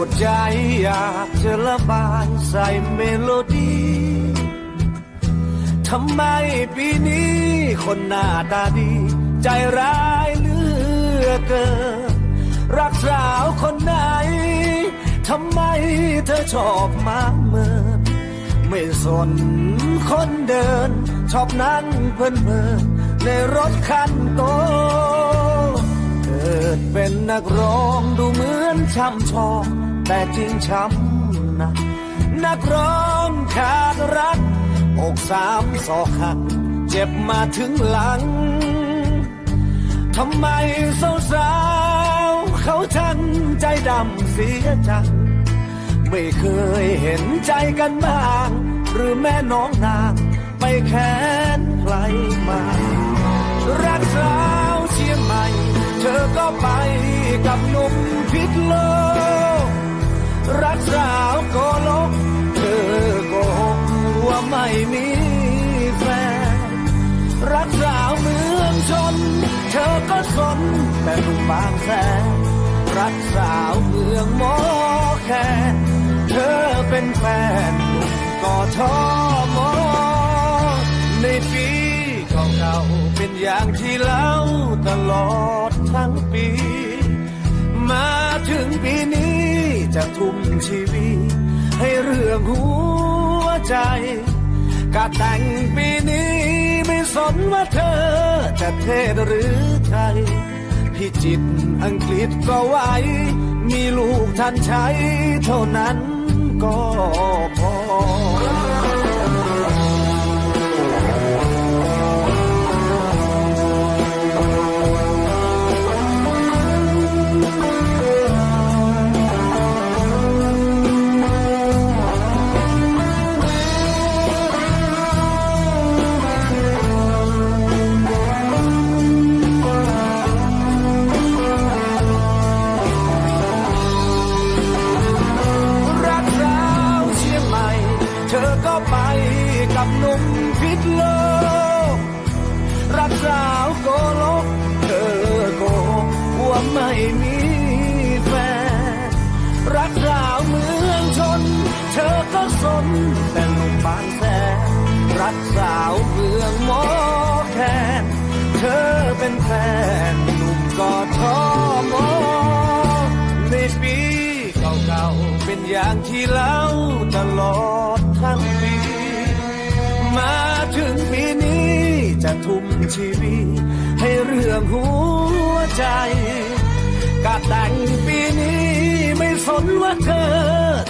วดใจอยากจะระบายใส่เมโลดี้ทำไมปีนี้คนหน้าตาดี ใจร้ายเหลือเกิน รักสาวคนไหน ทำไมเธอชอบมาเมินไม่สนคนเดิน ชอบนั่งเพลินเพลินในรถคันโต เกิดเป็นนักร้องดูเหมือนช้ำชอง แต่จริงช้ำนะนักร้องขาดรัก อกสามศอกหัก เจ็บมาถึงหลัง ทำไมสาวๆเขาช่างใจดำเสียจัง ไม่เคยเห็นใจกันบ้าง หรือแม่น้องนาง รักสาวโกลกเธอโกหกว่าไม่มีแฟน รักสาวเมืองชน เธอก็สนแต่หนุ่มบางแสนรักสาวเมืองหมอแคนเธอเป็นแฟนหนุ่มกอทม ชีวิต ให้เรื่องหัวใจกะแต่งปีนี้ไม่สนว่าเธอจะเทศหรือไทยพิจิตอังกฤษก็ไหวมีลูกท่านใช้เท่านั้นก็พอ หนุ่มพิษโลกรักสาวโกลกเธอโกหกว่าไม่มีแฟนรักสาวเมืองชน เธอก็สนแต่หนุ่มบางแสนรักสาวเมืองหมอแคนเธอเป็นแฟนหนุ่มกอทมอในปีเก่าๆเป็นอย่างที่เล่าตลอด มชีวิตให้เรื่องหัวใจกะแต่งปีนี้ไม่สนว่าเธอ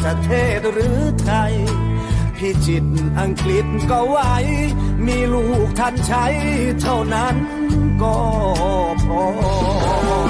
จะเทศหรือไทยพิจิตอังกฤษก็ไหวมีลูกทันใช้เท่านั้นก็พอ